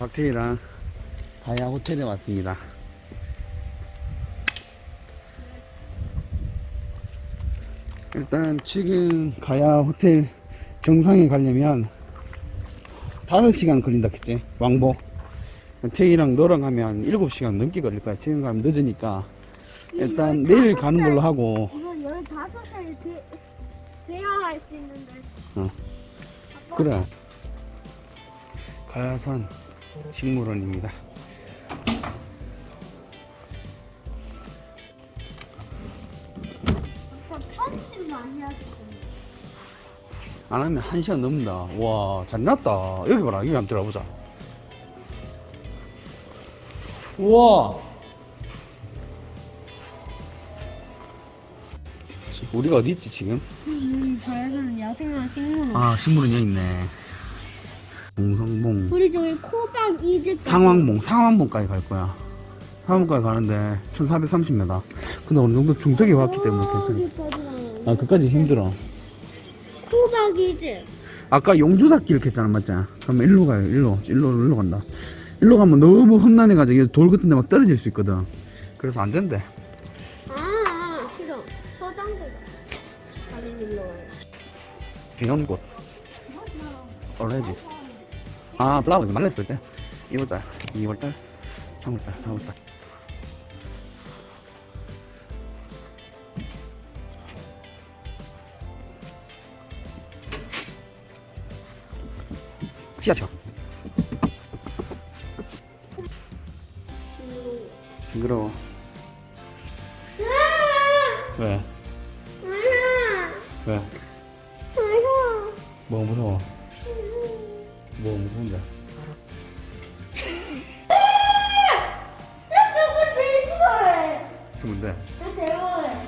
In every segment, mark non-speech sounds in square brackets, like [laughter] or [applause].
박태희랑 가야 호텔에 왔습니다. 일단 지금 가야 호텔 정상에 가려면 5시간 걸린다 했지 왕복 태희랑 너랑 가면 7시간 넘게 걸릴 거야 지금 가면 늦으니까 일단 내일 가는 걸로 하고 이거 15살 돼, 돼야 할 수 있는데. 어. 그래 가야산 식물원입니다. 안 하면 1시간 넘는다 와 잘 났다 여기 봐라 여기 한번 들어보자 우와 우리가 어디 있지 지금? 음, 자연스러운 야생화 식물원. 아 식물원 여기 있네 동성봉 우리 저기 코박 이집. 상왕봉 상왕봉까지 갈 거야 상왕봉까지 가는데 1430m 근데 어느 정도 중턱에 왔기 때문에 괜찮아 아 그까지 힘들어 코박 이집. 아까 용주사길 이렇게 했잖아 맞지? 그러면 일로 가요 일로 일로 일로 간다 일로 가면 너무 험난해가지고 돌 같은 데 막 떨어질 수 있거든 그래서 안 된대 아, 아 싫어. 서당대가. 다른 일로 와요. 비연꽃 오레지 아 플라워 이거 말랐을 때. 2월달 2월달 3월달 4월달 지하철 징그러워. 왜? 왜? 뭐 무서워? 뭐 무서운데? 저 뭔데?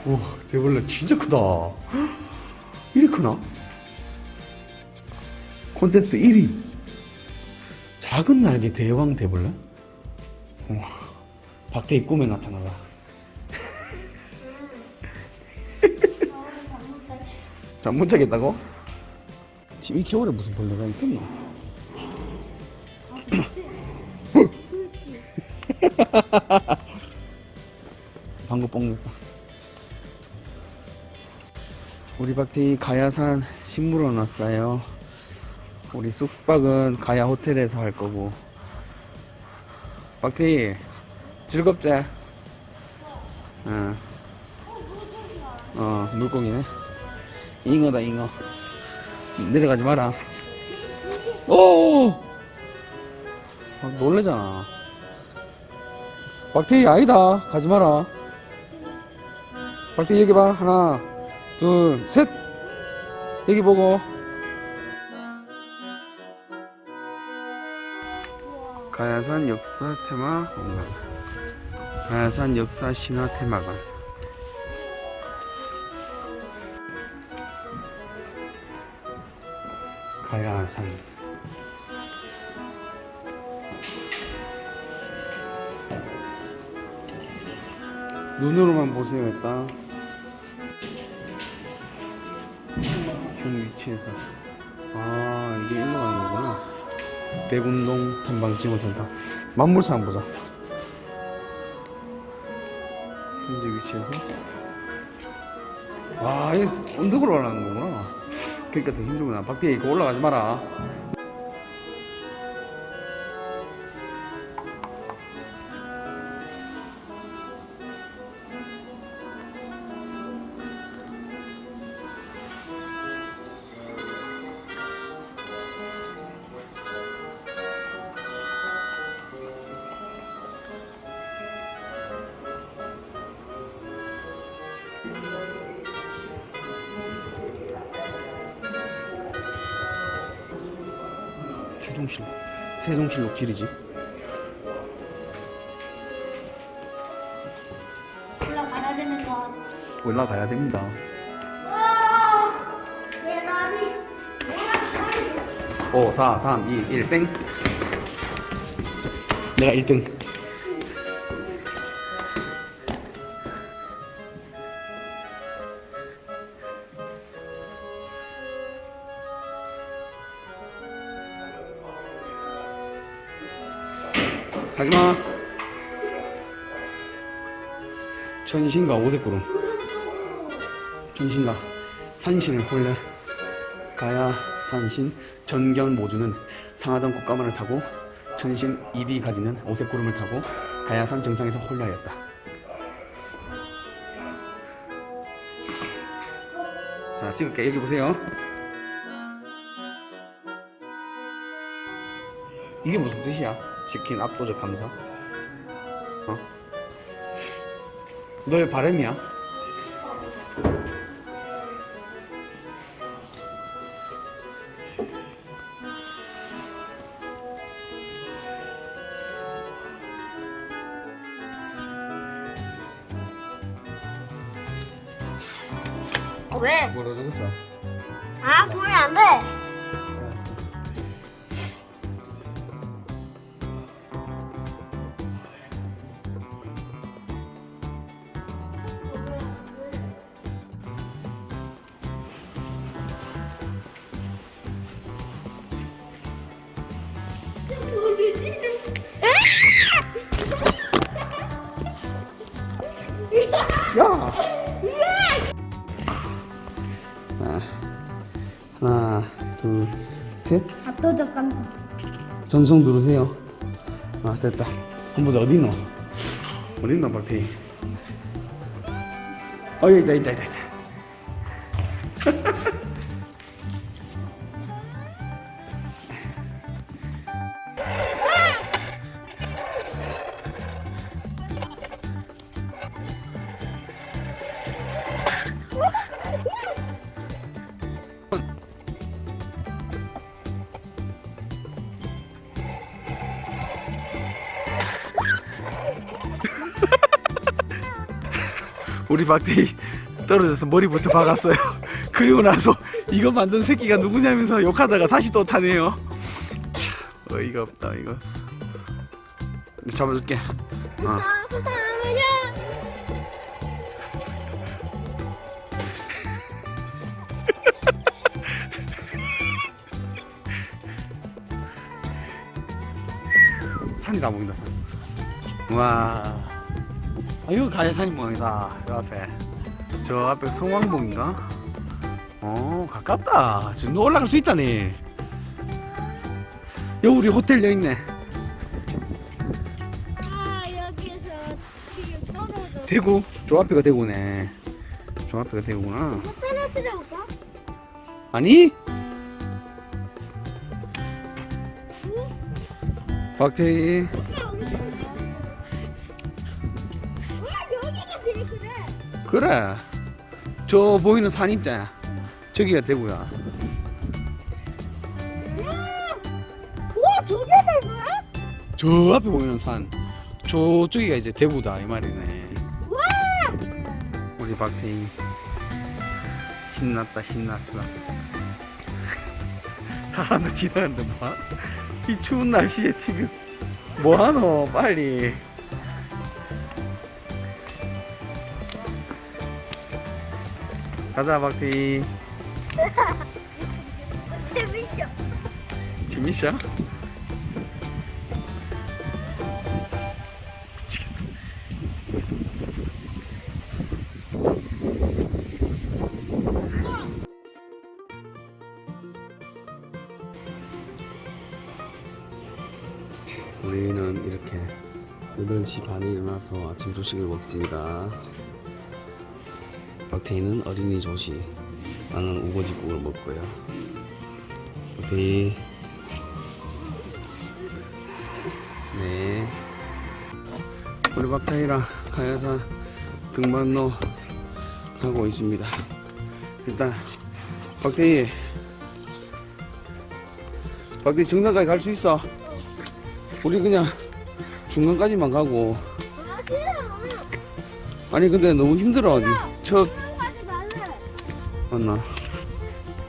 우와 대벌레 진짜 크다 이리 크나? 콘테스트 1위 작은 날개 대왕 대벌레? 우와 박태희 꿈에 나타나다 잠못 자겠다고? 지금 이 겨울에 무슨 벌레가 있겠나? [laughs] 방구 뽕냈다. 우리 박태희 가야산 식물원 왔어요. 우리 숙박은 가야 호텔에서 할 거고. 박태희 즐겁지? 응. 어 물고기네. 잉어다 잉어. 내려가지 마라. 오! 아, 놀래잖아. 박태희 아니다. 가지 마라. 박태희 여기 봐. 하나, 둘, 셋. 여기 보고. 가야산 역사 테마 공간. 가야산 역사 신화 테마관. 가야산. 눈으로만 보세요 일단. 형 위치에서. 아 이게 일로 가는 거구나. 백운동 탐방 지구 전당 만물사 한번 보자. 현재 위치에서. 아 이게 언덕으로 올라가는 거구나. 그러니까 더 힘들구나. 박대희 이거 올라가지 마라 세종실 세종실록 지리지. 올라가야 되는 거. 올라가야 됩니다. 와, 내 다리. 5 4 3 2 1땡. 내가 1등 가지마 천신과 오색구름 천신과 산신을 홀래 가야 산신 전견 모주는 상하던 꽃가마를 타고 천신 입이 가지는 오색구름을 타고 가야산 정상에서 홀라였다. 자 찍을게 여기 보세요. 이게 무슨 뜻이야? 지킨 압도적 감사. 어? 너의 바람이야? 어, 왜? 뭐라 적었어? 아, 보면 안 돼. 알았어. 야! 자, 하나, 둘, 셋. 압도적 감사. 전송 누르세요. 아, 됐다. 한 보자, 어디 있노? 어디 있노, 발피? 어, 여기 있다, 있다, 있다. 있다. [laughs] 우리 박대희 떨어져서 머리부터 박았어요. [laughs] 그리고 나서 이거 만든 새끼가 누구냐면서 욕하다가 다시 또 타네요. 참, 어이가 없다. 이제 잡아줄게. 어. [laughs] 산이 다 보인다. 산. 와. 아, 이거 가야산이 모양이다. 저 앞에. 저 앞에 성왕봉인가? 어, 가깝다. 지금 올라갈 수 있다네. 여기 우리 호텔 여기 있네. 대구. 저 앞에가 대구네. 저 앞에가 대구구나. 아니? 박태희. 그래. 저 보이는 산 있잖아. 저기가 대구야. 저 앞에 보이는 산. 저쪽이가 이제 대구다 이 말이네. 와! 우리 박태희 신났다 신났어. [laughs] 사람들 지나가는데 뭐? 이 추운 날씨에 지금 뭐하노 빨리. 가자 박태희. [laughs] 재밌어. 재밌어? 미치겠다. 우리는 이렇게 8시 반에 일어나서 아침 조식을 먹습니다. 박태희는 어린이 조식, 나는 우거지국을 먹고요. 박태희 네. 우리 박타이랑 가야산 등반로 하고 있습니다. 일단 박태희 박태희 정상까지 갈 수 있어. 우리 그냥 중간까지만 가고. 아니 근데 너무 힘들어. 말래. 맞나?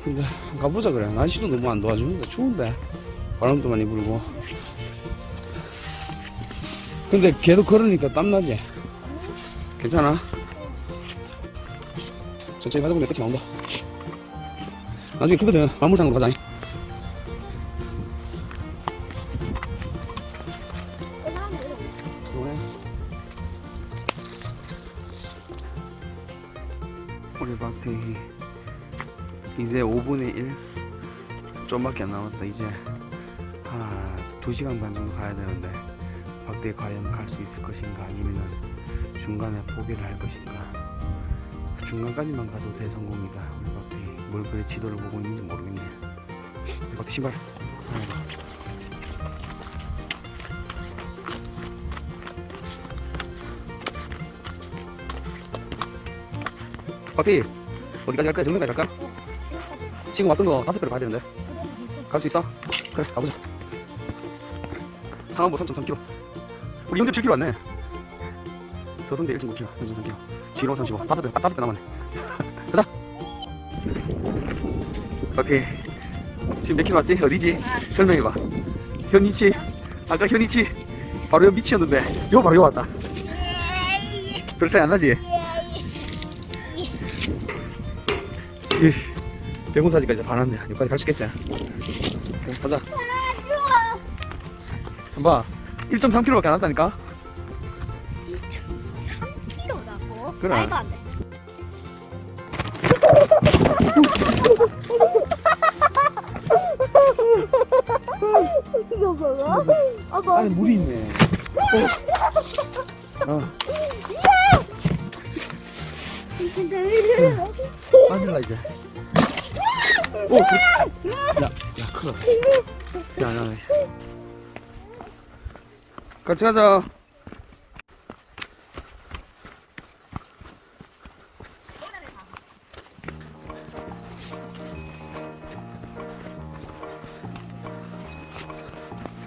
근데 가보자 그래. 날씨도 너무 안 도와주는데 추운데 바람도 많이 불고. 근데 계속 걸으니까 땀 나지? 괜찮아? 천천히 가다 보면 끝이 나온다. 나중에 크거든. 만물상으로 가자. 박대희 이제 5분의 1 좀밖에 안 남았다. 이제 아, 2시간 반 정도 가야 되는데 박대희 과연 갈 수 있을 것인가? 아니면 중간에 포기를 할 것인가? 그 중간까지만 가도 대성공이다. 우리 박대희 뭘 그래 지도를 보고 있는지 모르겠네. 박대희 신발 하나 더. 박대 어디까지 갈 거야 정상까지 갈까? 지금 왔던 거 다섯 배로 가야 되는데. 갈 수 있어? 그래 가보자. 상암보 3.3km 우리 영대 7km 왔네. 서성대 1.9km 3.3km 진호 35 다섯 배 아, 다섯 배 남았네. [laughs] 가자. 어떻게? 지금 몇 킬로 왔지? 어디지? 설명해봐. 현이치? 아까 현이치? 바로 옆 밑이었는데. 요 바로 요 왔다. 별 차이 안 나지? 이 병원 사지까지 반 왔네 여기까지 갈 수 있겠지? 그래, 가자 봐 1.3km밖에 안 왔다니까 3kg라고? 그래. 말도 안 돼. 이거. 아빠. 안에 물이 있네 어, 어 빠질라 이제 오 그- 야, 야 큰일 났다 야, 야, 야. 같이 가자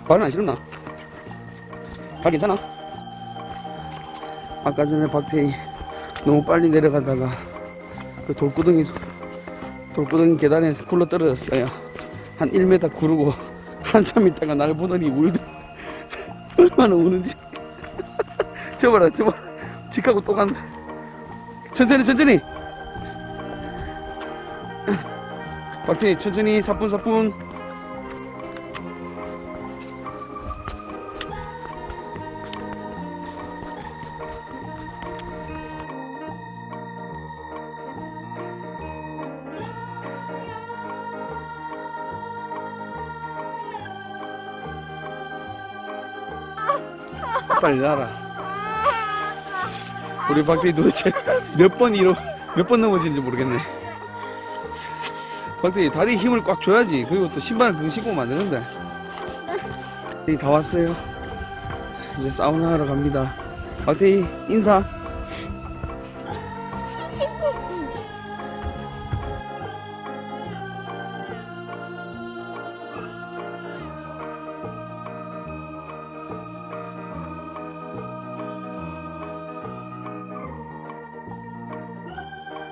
발은 안 시렵나? 발 괜찮아? 아까 전에 박태희 너무 빨리 내려가다가 그 돌구덩이 소- 돌구덩이 계단에 굴러 떨어졌어요. 한 1m 구르고 [laughs] 한참 있다가 날 보더니 울더 [laughs] 얼마나 우는지. [laughs] 저 봐라, 저 봐. 직하고 또 간다. 천천히, 천천히. 박태희 천천히 사뿐사뿐. 빨리 나라. 우리 박태희 도대체 몇 번 이로 몇번 넘어지는지 모르겠네. 박태희 다리 힘을 꽉 줘야지. 그리고 또 신발 그거 신고 만드는데. 다 왔어요. 이제 사우나 하러 갑니다. 박태희 인사.